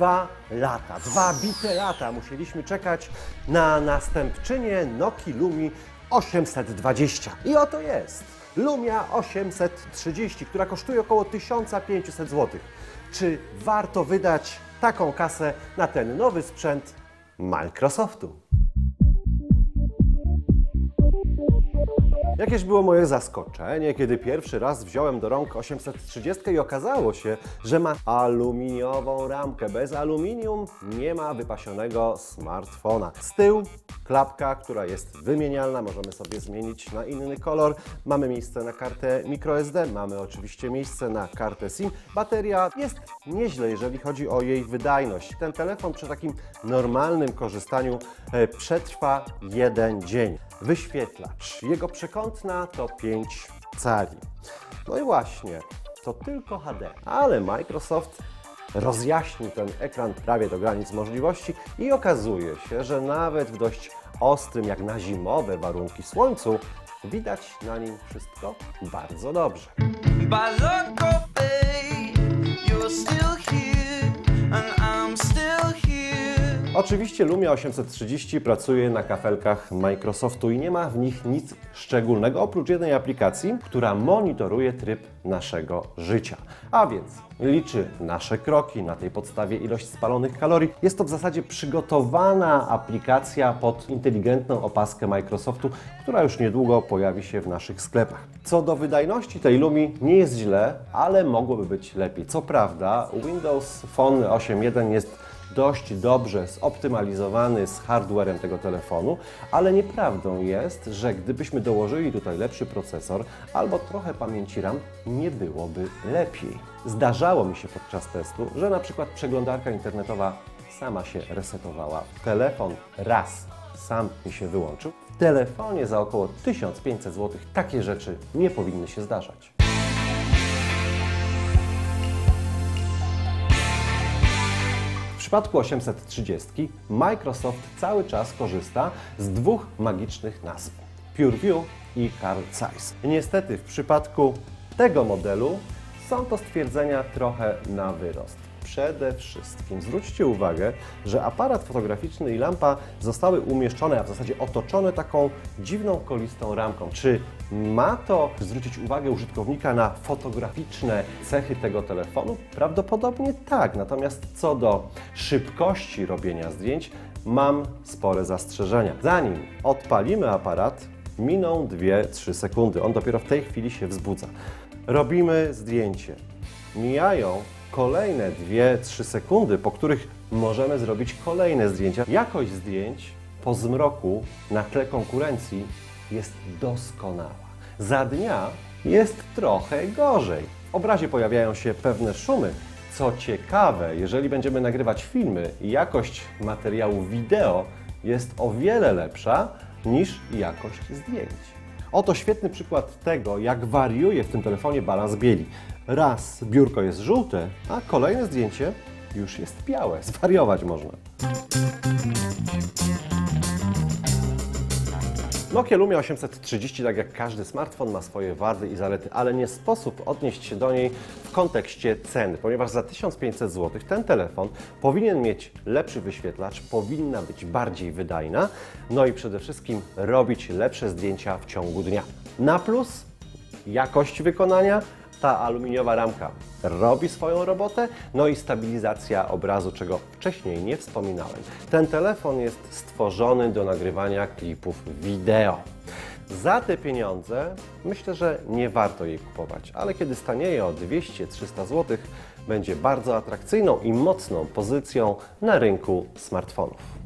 Dwa lata, dwa bite lata musieliśmy czekać na następczynię Noki Lumi 820. I oto jest Lumia 830, która kosztuje około 1500 zł. Czy warto wydać taką kasę na ten nowy sprzęt Microsoftu? Jakież było moje zaskoczenie, kiedy pierwszy raz wziąłem do rąk 830 i okazało się, że ma aluminiową ramkę. Bez aluminium nie ma wypasionego smartfona. Z tyłu klapka, która jest wymienialna, możemy sobie zmienić na inny kolor. Mamy miejsce na kartę microSD, mamy oczywiście miejsce na kartę SIM. Bateria jest nieźle, jeżeli chodzi o jej wydajność. Ten telefon przy takim normalnym korzystaniu e, przetrwa jeden dzień. Wyświetlacz, jego przekątna to 5 cali. No i właśnie, to tylko HD, ale Microsoft rozjaśnił ten ekran prawie do granic możliwości i okazuje się, że nawet w dość ostrym, jak na zimowe warunki słońcu, widać na nim wszystko bardzo dobrze. You're still here, and I'm. Oczywiście Lumia 830 pracuje na kafelkach Microsoftu i nie ma w nich nic szczególnego, oprócz jednej aplikacji, która monitoruje tryb naszego życia. A więc liczy nasze kroki, na tej podstawie ilość spalonych kalorii. Jest to w zasadzie przygotowana aplikacja pod inteligentną opaskę Microsoftu, która już niedługo pojawi się w naszych sklepach. Co do wydajności tej Lumi nie jest źle, ale mogłoby być lepiej. Co prawda Windows Phone 8.1 jest dość dobrze zoptymalizowany z hardwarem tego telefonu, ale nieprawdą jest, że gdybyśmy dołożyli tutaj lepszy procesor albo trochę pamięci RAM, nie byłoby lepiej. Zdarzało mi się podczas testu, że na przykład przeglądarka internetowa sama się resetowała. Telefon raz sam mi się wyłączył. W telefonie za około 1500 zł takie rzeczy nie powinny się zdarzać. Przypadku 830 Microsoft cały czas korzysta z dwóch magicznych nazw: PureView i Carl Zeiss. Niestety w przypadku tego modelu są to stwierdzenia trochę na wyrost. Przede wszystkim zwróćcie uwagę, że aparat fotograficzny i lampa zostały umieszczone, a w zasadzie otoczone taką dziwną kolistą ramką. Czy ma to zwrócić uwagę użytkownika na fotograficzne cechy tego telefonu? Prawdopodobnie tak. Natomiast co do szybkości robienia zdjęć, mam spore zastrzeżenia. Zanim odpalimy aparat, miną 2-3 sekundy. On dopiero w tej chwili się wzbudza. Robimy zdjęcie. Mijają kolejne 2-3 sekundy, po których możemy zrobić kolejne zdjęcia. Jakość zdjęć po zmroku na tle konkurencji jest doskonała. Za dnia jest trochę gorzej. W obrazie pojawiają się pewne szumy. Co ciekawe, jeżeli będziemy nagrywać filmy, jakość materiału wideo jest o wiele lepsza niż jakość zdjęć. Oto świetny przykład tego, jak wariuje w tym telefonie balans bieli. Raz biurko jest żółte, a kolejne zdjęcie już jest białe. Zwariować można. Nokia Lumia 830, tak jak każdy smartfon, ma swoje wady i zalety, ale nie sposób odnieść się do niej w kontekście ceny, ponieważ za 1500 zł ten telefon powinien mieć lepszy wyświetlacz, powinna być bardziej wydajna, no i przede wszystkim robić lepsze zdjęcia w ciągu dnia. Na plus jakość wykonania, ta aluminiowa ramka robi swoją robotę, no i stabilizacja obrazu, czego wcześniej nie wspominałem. Ten telefon jest stworzony do nagrywania klipów wideo. Za te pieniądze myślę, że nie warto jej kupować, ale kiedy stanieje o 200-300 zł, będzie bardzo atrakcyjną i mocną pozycją na rynku smartfonów.